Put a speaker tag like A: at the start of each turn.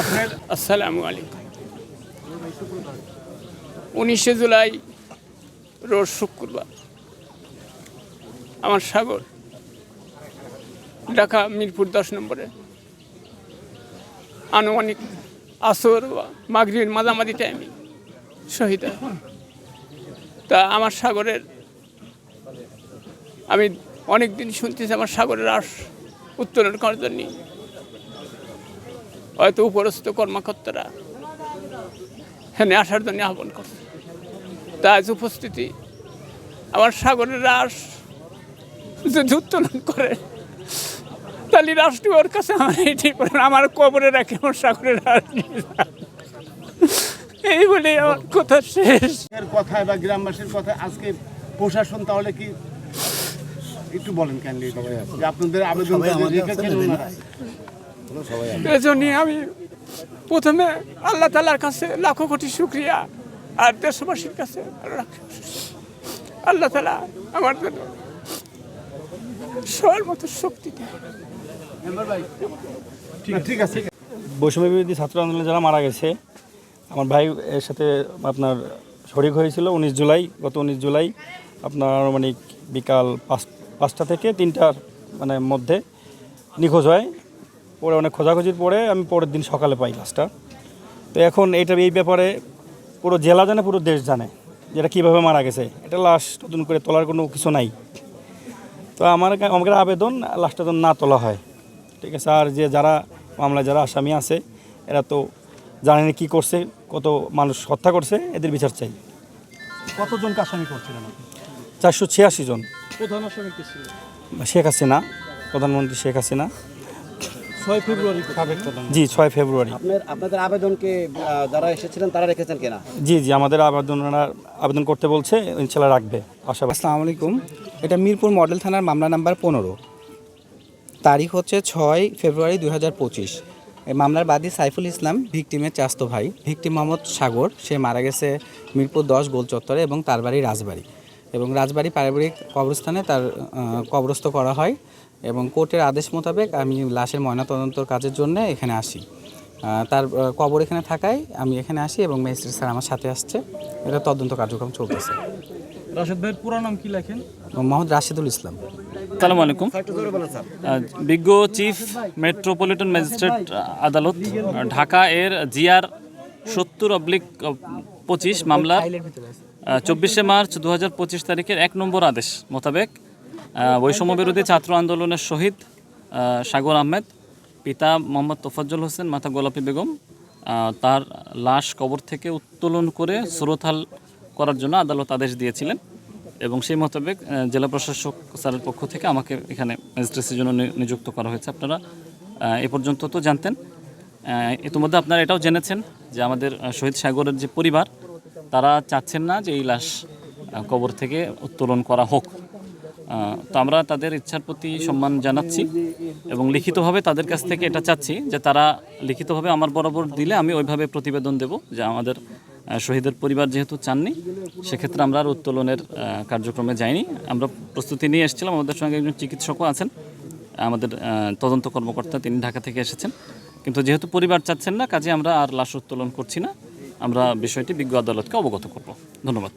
A: আপনার
B: আসসালামু আলাইকুম। উনিশে জুলাই, রোজ শুক্রবার। আমার সাগর, ঢাকা মিরপুর দশ নম্বরে। আনুমানিক আসর বা মাগরির মাঝামাঝি টাইমে শহীদ। তা আমার সাগরের আমি অনেক দিন শুনতেছি আমার সাগরের আস উত্তোলন করার জন্য হয়তো উপরস্থ কর্মকর্তারা হ্যাঁ আসার জন্য আহ্বান করছে। তা আজ উপস্থিতি আমার সাগরের রাস যদি উত্তোলন করে, তাহলে রাষ্ট্রীয়র কাছে আমার এইটি আমার কবরে রাখে আমার সাগরের রাস এই বলে আমার কথা শেষ।
A: কথায় বা গ্রামবাসীর কথা আজকে প্রশাসন তাহলে কি একটু বলেন কেন যে আপনাদের আবেদন রেখেছেন ওনারা?
B: এজন্য আমি প্রথমে আল্লাহ তালার কাছে লাখো কোটি শুক্রিয়া আর দেশবাসীর কাছে আল্লাহ তালা আমার জন্য সবার মতো শক্তি
A: ঠিক আছে।
C: বৈষম্য বিরোধী ছাত্র আন্দোলনে যারা মারা গেছে আমার ভাই এর সাথে আপনার শরিক হয়েছিল উনিশ জুলাই গত উনিশ জুলাই আপনার আনুমানিক বিকাল পাঁচ পাঁচটা থেকে তিনটার মানে মধ্যে নিখোঁজ হয়। পরে অনেক খোঁজাখুঁজির পরে আমি পরের দিন সকালে পাই লাশটা। তো এখন এটা এই ব্যাপারে পুরো জেলা জানে পুরো দেশ জানে যেটা কীভাবে মারা গেছে। এটা লাশ নতুন করে তোলার কোনো কিছু নাই। তো আমার আমাদের আবেদন লাশটা যেন না তোলা হয়। ঠিক আছে? আর যে যারা মামলায় যারা আসামি আছে এরা তো জানেনি কি করছে কত মানুষ হত্যা করছে এদের বিচার চাই।
D: কতজনকে আসামি করছিলেন
C: চারশো ছিয়াশি জন।
D: প্রধান আসামি কে ছিল?
C: শেখ হাসিনা প্রধানমন্ত্রী শেখ হাসিনা।
D: ছয় ফেব্রুয়ারি
C: জি ছয় ফেব্রুয়ারি।
E: আপনার আপনাদের আবেদনকে যারা এসেছিলেন তারা রেখেছেন কিনা?
C: জি জি আমাদের আবেদন আবেদন করতে বলছে ইনশাল্লাহ রাখবে। আশাবাদ
F: আসসালামু আলাইকুম। এটা মিরপুর মডেল থানার মামলা নাম্বার পনেরো। তারিখ হচ্ছে ছয় ফেব্রুয়ারি দুই হাজার পঁচিশ। এই মামলার বাদী সাইফুল ইসলাম ভিকটিমের চাস্তো ভাই ভিকটিম মোহাম্মদ সাগর। সে মারা গেছে মিরপুর দশ গোল চত্বরে এবং তার বাড়ি রাজবাড়ি। এবং রাজবাড়ি পারিবারিক কবরস্থানে তার কবরস্থ করা হয় এবং কোর্টের আদেশ মোতাবেক আমি লাশের ময়নাতদন্তর কাজের জন্য এখানে আসি। তার কবর এখানে থাকায় আমি এখানে আসি এবং ম্যাজিস্ট্রেট স্যার আমার সাথে আসছে। এটা তদন্ত কার্যক্রম চলতেছে।
D: রাশেদ ভাইয়ের পুরো নাম কি লেখেন?
F: মোহাম্মদ রাশিদুল ইসলাম।
G: আসসালামু আলাইকুম। বিজ্ঞ চিফ মেট্রোপলিটন ম্যাজিস্ট্রেট আদালত ঢাকা এর জিআর সত্তর অবলিক পঁচিশ মামলার চব্বিশে মার্চ দু হাজার পঁচিশ তারিখের এক নম্বর আদেশ মোতাবেক আহ, বৈষম্য বিরোধী ছাত্র আন্দোলনের শহীদ সাগর আহমেদ পিতা মোহাম্মদ তোফাজ্জল হোসেন মাতা গোলাপি বেগম তার লাশ কবর থেকে উত্তোলন করে সুরতহাল করার জন্য আদালত আদেশ দিয়েছিলেন এবং সেই মোতাবেক জেলা প্রশাসক স্যারের পক্ষ থেকে আমাকে এখানে ম্যাজিস্ট্রেসির জন্য নিযুক্ত করা হয়েছে। আপনারা এ পর্যন্ত তো জানতেন। ইতিমধ্যে আপনারা এটাও জেনেছেন যে আমাদের শহীদ সাগরের যে পরিবার তারা চাচ্ছেন না যে এই লাশ কবর থেকে উত্তোলন করা হোক। তো আমরা তাদের ইচ্ছার প্রতি সম্মান জানাচ্ছি এবং লিখিতভাবে তাদের কাছ থেকে এটা চাচ্ছি যে তারা লিখিতভাবে আমার বরাবর দিলে আমি ওইভাবে প্রতিবেদন দেব যে আমাদের শহীদের পরিবার যেহেতু চাননি, সেক্ষেত্রে আমরা আর উত্তোলনের কার্যক্রমে যাইনি। আমরা প্রস্তুতি নিয়ে এসেছিলাম, আমাদের সঙ্গে একজন চিকিৎসকও আছেন। আমাদের তদন্ত কর্মকর্তা তিনি ঢাকা থেকে এসেছেন। কিন্তু যেহেতু পরিবার চাচ্ছেন না, কাজে আমরা আর লাশ উত্তোলন করছি না। আমরা বিষয়টি বিজ্ঞ আদালতকে অবগত করব। ধন্যবাদ।